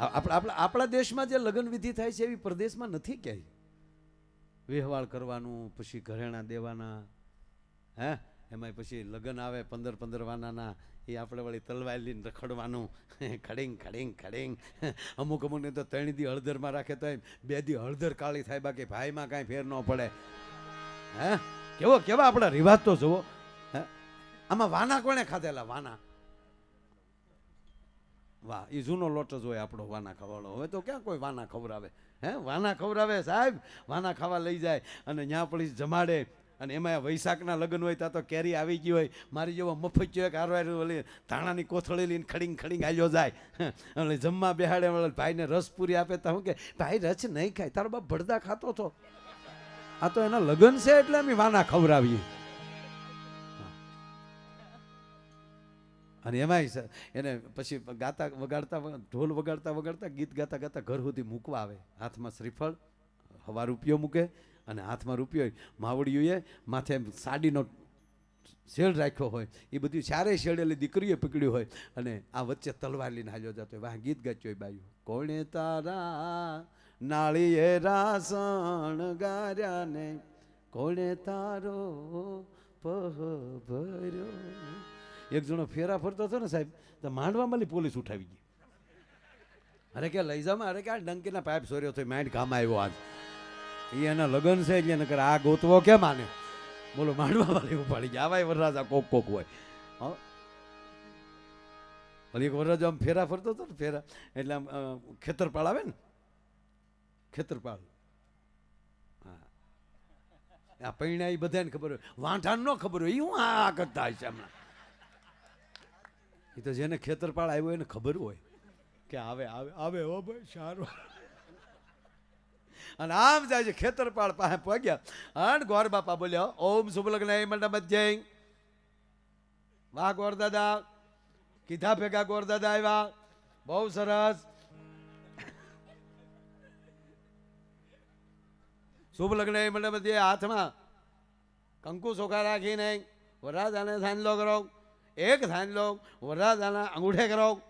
આપણા આપણા આપણા દેશમાં જે લગ્ન વિધિ થાય છે એવી પ્રદેશમાં નથી ક્યાંય. વ્યવહાર કરવાનું, પછી ઘરેણા દેવાના, હે? એમાંય પછી લગ્ન આવે પંદર પંદર વાનાના, એ આપણે વળી તલવાર લઈને રખડવાનું. ખડીંગ ખડીંગ ખડીંગ. અમુક અમુકને તો ત્રણ દી હળદરમાં રાખે તો એમ બે દી હળદર કાળી થાય, બાકી ભાઈમાં કાંઈ ફેર ન પડે. હે? કેવો કેવા આપણા રિવાજ તો જુઓ. હે? આમાં વાના કોણે ખાધેલા? વાના. વાહ એ જૂનો લોટ જ હોય આપણો વાના ખાવાનો હવે તો ક્યાં કોઈ વાના ખવડાવે? હે, વાના ખવડાવે સાહેબ? વાના ખાવા લઈ જાય અને ત્યાં પડી જમાડે. અને એમાં વૈશાખના લગ્ન હોય ત્યાં તો કેરી આવી ગઈ હોય. મારી જેવો મફત એક હારવાર ધાણાની કોથળી લઈને ખડીંગ ખડીંગ આલ્યો જાય. એટલે જમવા બેહાડે ભાઈને રસ પૂરી આપે તો હું કે, ભાઈ, રસ નહીં ખાય. તારો બાપ ભડદા ખાતો હતો. આ તો એના લગ્ન છે એટલે અમે વાના ખવડાવીએ. અને એમાંય એને પછી ગાતા વગાડતા વગ- ઢોલ વગાડતા વગાડતા ગીત ગાતા ગાતા ઘર સુધી મૂકવા આવે. હાથમાં શ્રીફળ, હવા રૂપિયો મૂકે અને હાથમાં રૂપિયો. માવડીઓએ માથે સાડીનો શેડ રાખ્યો હોય. એ બધું ચારે શેડેલી દીકરીએ પકડ્યું હોય અને આ વચ્ચે તલવાર લઈને હાલ્યો જતો વાહ, ગીત ગાચ્યો હોય બાયું. કોણે તારા નાળીએ રાસણ ગાર્યા ને કોણે તારો ભર્યો? એક જણો ફેરા ફરતો હતો ને સાહેબ, તો માંડવામાં પોલીસ ઉઠાવી ગઈ. અરે કે લઈ જામાં અરે કે આ ડંકીના પાઇપ સોર્યો થયો, માઇન્ડ કામ આવ્યો આજ. એ એના લગ્ન છે એટલે નકર આ ગોતવો કેમ આને? બોલો, માંડવા વાળી ઉપાડી ગયા આવાય વરરાજા કોક કોક હોય. હો? એક વરરાજો આમ ફેરા ફરતો હતો ને, ફેરા. એટલે આમ ખેતરપાળ આવે ને? ખેતરપાળ. આ પૈણા એ બધાને ખબર હોય. વાંઠાને ન ખબર હોય. એ હું આ કરતા હશે હમણાં? એ તો જેને ખેતરપાળ આવ્યો એને ખબર હોય કે આવે આવે આવે, હો ભાઈ, સારું. અને આમ જાય છે, ખેતરપાળ પાસે પહોંચ્યા. અને ગોર બાપા બોલ્યા, ઓમ શુભ લગ્ન મંડપ વાહ ગોર દાદા. કીધા ભેગા ગોર દાદા આવ્યા. બહુ સરસ. શુભ લગ્ન મંડપ હાથમાં. કંકુ ચોખા રાખીને વરરાજાને સાંજલો કરો. એક સાંજલો વરરાજાના અંગૂઠે કરો.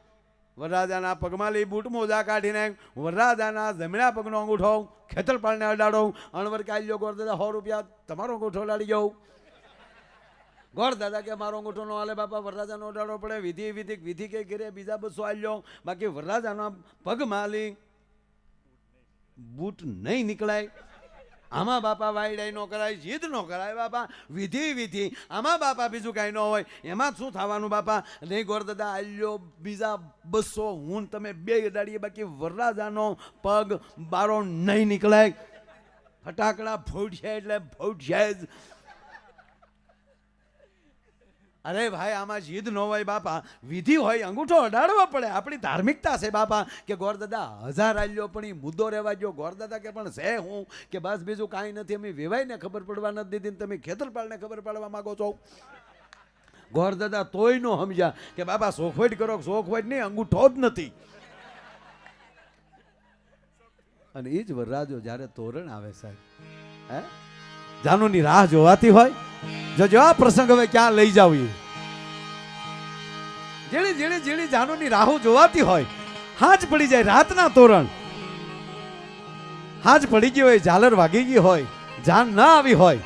વરરાજાના પગમાં લઈ બૂટ મોજા કાઢીને, વરરાજાના જમણા પગનો અંગૂઠો ખેતરપાળને અડાડો. અણવર કાઢ્યો ગોર દાદા સો રૂપિયા તમારો અંગૂઠો અડાડી જાઉં ગોર દાદા કે, મારો અંગૂઠો નો હાલે બાપા, વરરાજાનો અડાડવો પડે. વિધિ વિધિ વિધિ કે ઘેરે બીજા બસો આલ્યો. બાકી વરરાજાના પગમાં લઈ બૂટ નહીં નીકળાય. આમાં બાપા વાયડાઈ નો કરાય, જીદ ન કરાય બાપા. વિધિ વિધિ. આમાં બાપા બીજું કાંઈ ન હોય. એમાં શું થવાનું બાપા? નહીં ગોરદાદા આલ્યો બીજા બસો હું તમે બે દાડીએ બાકી વરરાજાનો પગ બારો નહીં નીકળાય. ફટાકડા ફૂટશે એટલે ફૂટશે જ. અરે ભાઈ, આમાં જીદ ન હોય બાપા. વિધિ હોય, અંગૂઠો અડાડવો પડે. આપણી ધાર્મિકતા છે બાપા કે ગોરદાદા, હજાર આલ્યો પણ એ મુદ્દો રહેવા ગયો ગોરદાદા કે પણ છે હું કે બસ બીજું કાંઈ નથી. અમે વેવાઈને ખબર પડવા નથી દીધી તમે ખેતરપાળને ખબર પાડવા માંગો છો? ગોરદાદા તોય ન સમજ્યા કે બાપા સોખવટ કરો સોખવટ નહીં, અંગૂઠો જ નથી. અને એ જ વરરાજો જ્યારે તોરણ આવે સાહેબ. હે? જાનુની રાહ જોવાતી હોય જો જો આ પ્રસંગ હવે ક્યાં લઈ જાવ? ઝીણી ઝીણી ઝીણી જાનુની રાહુ જોવાતી હોય, હાજ પડી જાય રાતના તોરણ. હાજ પડી ગઈ હોય, ઝાલર વાગી ગઈ હોય, જાન ના આવી હોય.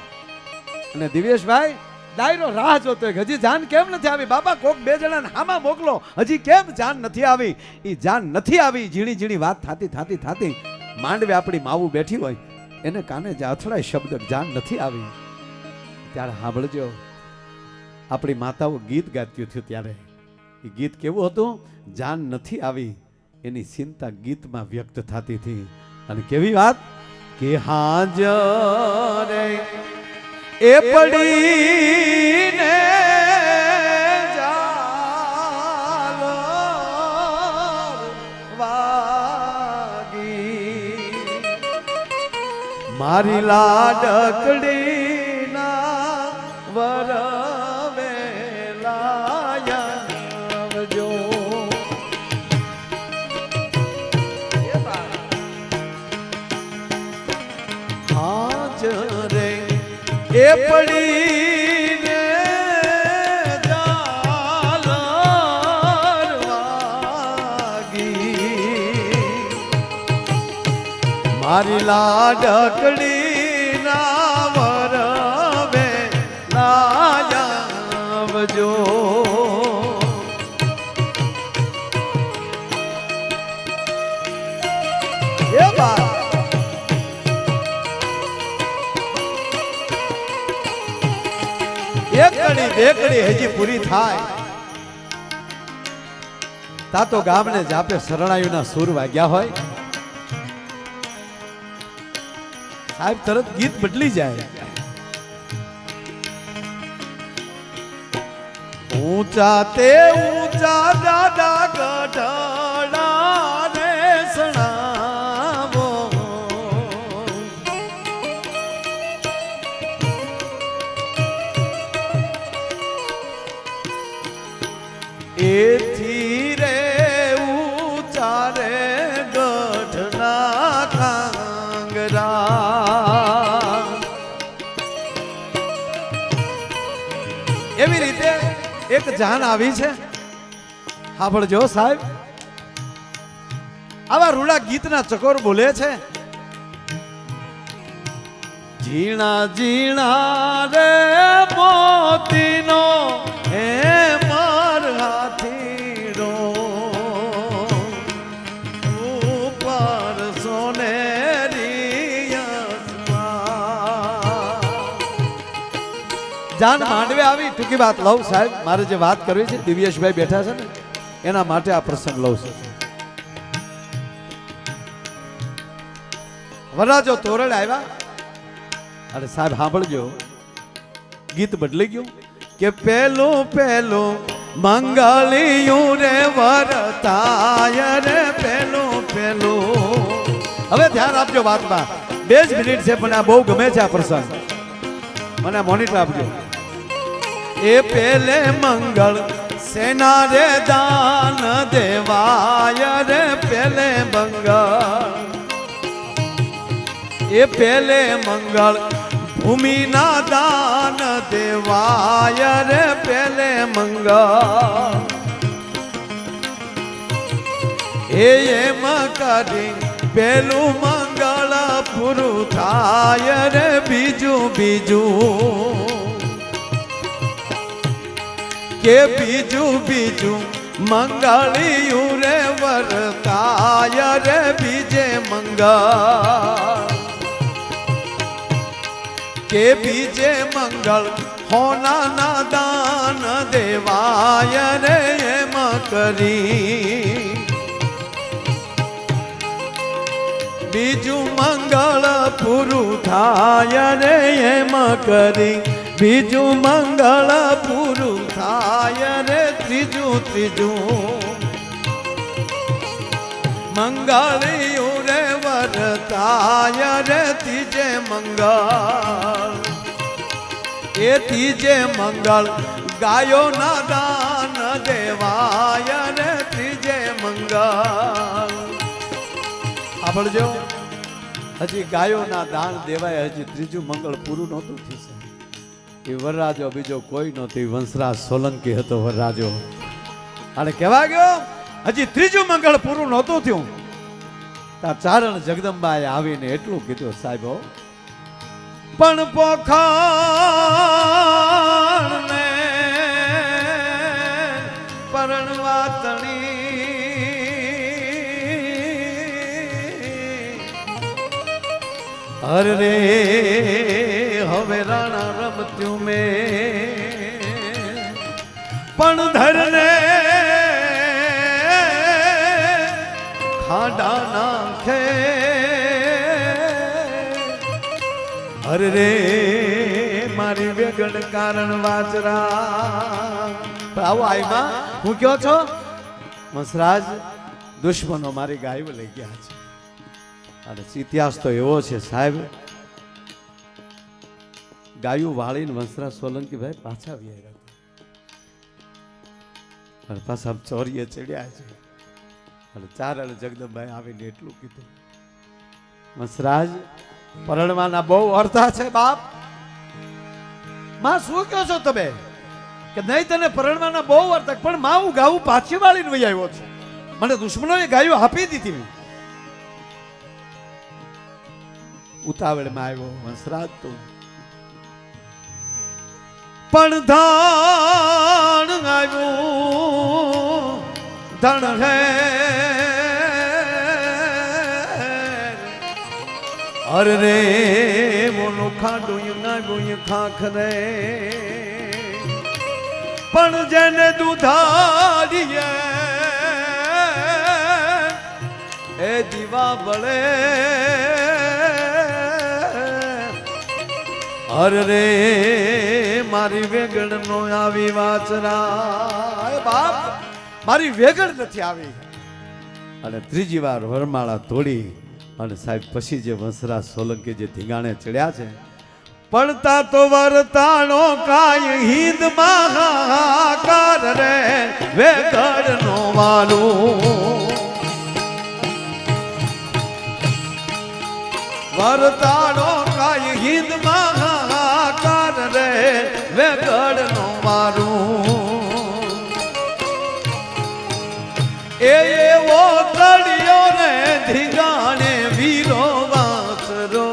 અને દિવેશભાઈ ડાયરો રાહ જોતો હજી જાન કેમ નથી આવી? બાપા, કોક બે જણાને હામાં મોકલો. હજી કેમ જાન નથી આવી? એ જાન નથી આવી. ઝીણી ઝીણી વાત થાતી થાતી થાતી માંડવે આપણી માવું બેઠી હોય, એને કાને જે અથડાય શબ્દ જાન નથી આવી? ત્યારે સાંભળજો. આપણી માતાઓ ગીત ગાત્યું થયું ત્યારે. એ ગીત કેવું હતું? જાન નથી આવી. એની ચિંતા ગીતમાં વ્યક્ત થતી હતી. અને કેવી વાત? કે હાજ એ પડી ને મારી લાડકડી મારી લાડકડી ના વરવે લાજાવજો એક કડી બે કડી હજી પૂરી થાય. તા તો ગામને જાપે શરણાયુના સૂર વાગ્યા હોય. સાહેબ, તરત ગીત બદલી જાય. ઊંચા તે ઊંચા દાદા ગઢડા રે સણાવો જાન આવી છે? સાંભળજો સાહેબ. આવા રૂડા ગીતના ચકોર બોલે છે? ઝીણા ઝીણા રે મોતીનો, હે જાન માંડવે આવી. ટૂંકી વાત લઉં સાહેબ. મારે જે વાત કરવી છે, દિવ્યેશભાઈ બેઠા છે ને, એના માટે આ પ્રસંગ લઉં છું. વરરાજો તોરણ આવ્યા. અરે સાહેબ, સાંભળજો. ગીત બદલી ગયું. કે પેલું પેલું મંગળિયું રે વરતાય રે, પેલું પેલું. હવે ધ્યાન આપજો વાતમાં. બે જ મિનિટ છે, પણ આ બહુ ગમે છે આ પ્રસંગ. મને મોનિટર આપજો. એ પેલે મંગળ સેના રે દાન દેવાય રે પેલે મંગળ. એ પેલે મંગળ ભૂમિના દાન દેવાય રે પેલે મંગળ. એ એમ કરી પેલું મંગળ પૂરું થાય રે બીજું બીજું. કે બીજું બીજું મંગળિયું રે વરતાય રે બીજે મંગળ. કે બીજે મંગળ હોનાના દાન દેવાય રે એમ કરી. બીજું મંગળ પૂરું થાય રે એમ કરી. બીજું મંગળ પૂરું થાય ત્રીજું ત્રીજું. મંગળિયું રે વરતાય રે ત્રીજે મંગળ. એ ત્રીજે મંગળ ગાયો ના દાન દેવાય ત્રીજે મંગળ. સાંભળજો હજી ગાયોના દાન દેવાય, હજી ત્રીજું મંગળ પૂરું નહોતું થયું એ વરરાજો બીજો કોઈ નહોતી. વંશરાજ સોલંકી હતો વરરાજો. અને કહેવા ગયો, હજી ત્રીજું મંગળ પૂરું નહોતું થયું. તા ચારણ જગદંબાએ આવીને એટલું કીધું, સાહેબ પણ પોખાણ ને પરણવા તણી. અરે રે હવે રાણા રમત્યું મેં. પણ ધરને ખાડા નાખે. અરે રે, મારી વેગણ કારણ પણ આવો આઈમાં હું કયો છો? મસરાજ, દુશ્મનો મારી ગાયો લઈ ગયા છે. અને ઇતિહાસ તો એવો છે સાહેબ ગાયું વાળીને વંશરાજ સોલંકી ભાઈ પાછા આવ્યા હતા. અને પાછા ચોરીએ ચડ્યા છે. અને ચાર અને જગદંબાઈ આવીને એટલું કીધું, વંશરાજ, પરણવાના બહુ અર્થા છે બાપ. માં શું કહો છો તમે? કે નહીં તને પરણવાના બહુ અર્થક પણ માં હું ગાવું પાછી વાળીને વહી આવ્યો છું. મને દુશ્મનોએ ગાયું આપી દીધી ઉતાવળમાં આવ્યો, વંશરાજ, તો પણ ધણ આવ્યું. ધણ હે. અરે રે, મોનો ખાડું નાગું ખાખ રે. પણ જેને દુધારીએ, એ દીવા બળે અરે રે, મારી વેગડ નો આવી વાચરા એ બાપ, મારી વેગડ નથી આવી. અને ત્રીજી વાર વરમાળા તોડી અને સાહેબ પછી જે વંસરા સોલંકી જે ધીંગાણે ચડ્યા છે, પડતા તો વરતાણો કાય હિંદ મહાકાર રે વેગડ નો વાલું. વરતાણો કાય હિંદ રે વેગડ નો મારું. એ એવો તળિયો રે ધીગાણે વીરો વાસરો.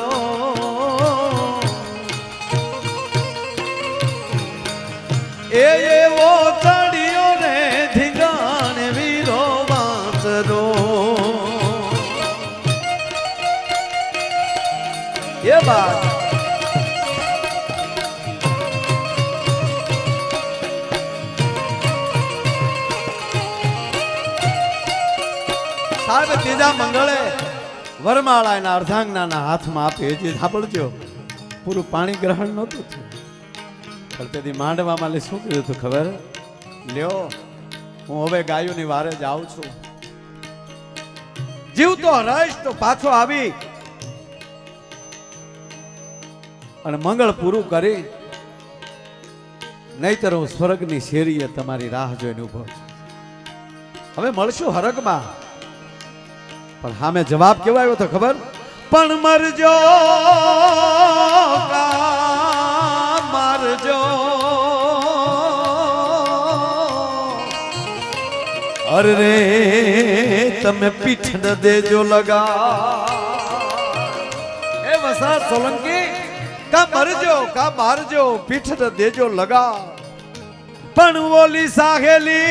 એ એવો તળિયો રે ધીગાણે વીરો વાસરો. એ સાહેબ ત્રીજા મંગળે વરમાળા એના અર્ધાંગનાના હાથમાં આપી હજી સાંભળજો, પૂરું પાણી ગ્રહણ નહોતું થયું. પણ તેથી માંડવામાં લે શું કીધું હતું ખબર? લ્યો, હું હવે ગાયોની વારે જાઉં છું. જીવતો રહીશ તો પાછો આવી. અને મંગળ પૂરું કરી, નહીતર હું સ્વર્ગની શેરીએ તમારી રાહ જોઈને ઊભો છું. હવે મળશું હરગમાં પણ સામે જવાબ કેવો આવ્યો તો ખબર? પણ મરજો કા, મરજો. અરે રે, તમે પીઠ ન દેજો લગા. એ વસરાજ સોલંકી, કા મરજો કા મારજો, પીઠ ન દેજો લગા. પણ ઓલી સાહેલી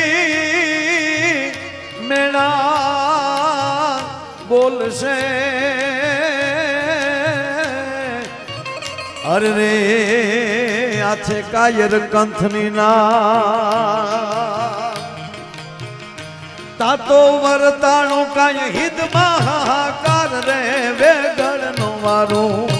મેણા બોલશે અરે આ છે કાયર કંથની ના. તાતો વરતાણો કાય હિતમાં હાહાકાર રે, વેગળનું મારું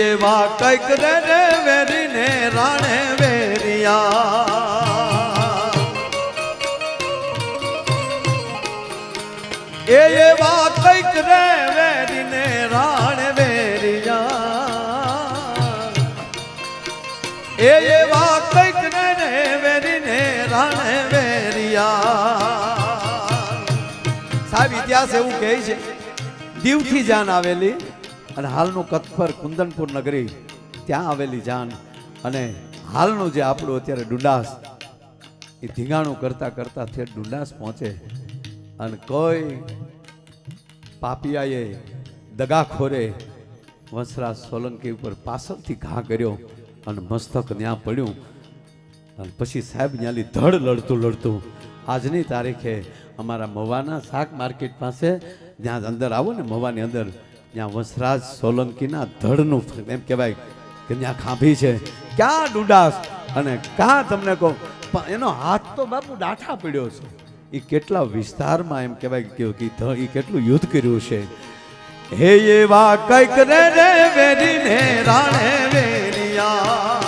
એવા કંઈક રે વેરીને રાણે વેરિયા. એ એવા કંઈક રે વેરીને રાણે વેરિયા. એ એવા કંઈક રે વેરીને રાણે વેરિયા. સાહેબ, ઇતિહાસ એવું કહે છે, દીવથી જાન આવેલી અને હાલનું કથપર કુંદનપુર નગરી, ત્યાં આવેલી જાન અને હાલનું જે આપણું અત્યારે ડુંડાસ, એ ધીંગાણું કરતાં કરતાં ઠેઠ ડુંડાસ પહોંચે. અને કોઈ પાપિયાએ દગાખોરે વંશરાજ સોલંકી ઉપર પાછળથી ઘા કર્યો અને મસ્તક ત્યાં પડ્યું. અને પછી સાહેબ ન્યાલી ધડ લડતું લડતું, આજની તારીખે અમારા મવાના શાક માર્કેટ પાસે, જ્યાં અંદર આવો ને મવાની અંદર ત્યાં વસરાજ સોલંકીના ધડનું એમ કહેવાય કે ત્યાં ખાંભી છે. ક્યાં ડુડાસ? અને ક્યાં તમને કહું, પણ એનો હાથ તો બાપુ ડાઠા પડ્યો છે. એ કેટલા વિસ્તારમાં એમ કહેવાય કે એ કેટલું યુદ્ધ કર્યું છે. હે એવા કંઈક રે રે વેરીને રાણે વેરિયા.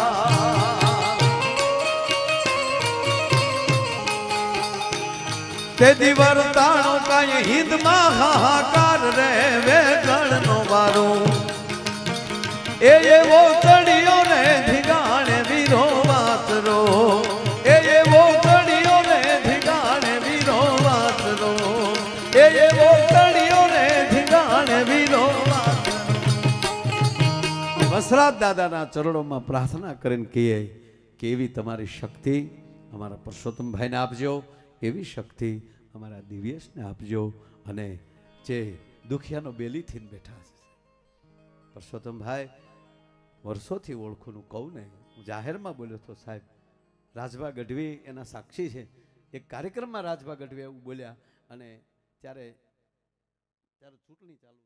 તે દિવર તાણો કાંઈ હિંદમાં હાહાકાર રે વેદ વેગણનો વારો એ એવો ચડિયો ને ધીગાણે વીરો વાતરો એ એવો ચડિયો ને ધીગાણે વીરો વાતરો એ એવો ચડિયો ને ધીગાણે વીરો વસરાજ દાદાના ચરણોમાં પ્રાર્થના કરીને કહીએ કે એવી તમારી શક્તિ અમારા પરસોત્તમભાઈને આપજો, એવી શક્તિ અમારા દિવ્યેશને આપજો અને જે દુખિયાનો બેલીથી બેઠા છે પરસોત્તમભાઈ વર્ષોથી ઓળખું કહું ને, હું જાહેરમાં બોલ્યો હતો સાહેબ, રાજભા ગઢવી એના સાક્ષી છે. એક કાર્યક્રમમાં રાજભા ગઢવી એવું બોલ્યા અને ત્યારે ત્યારે ચૂંટણી ચાલુ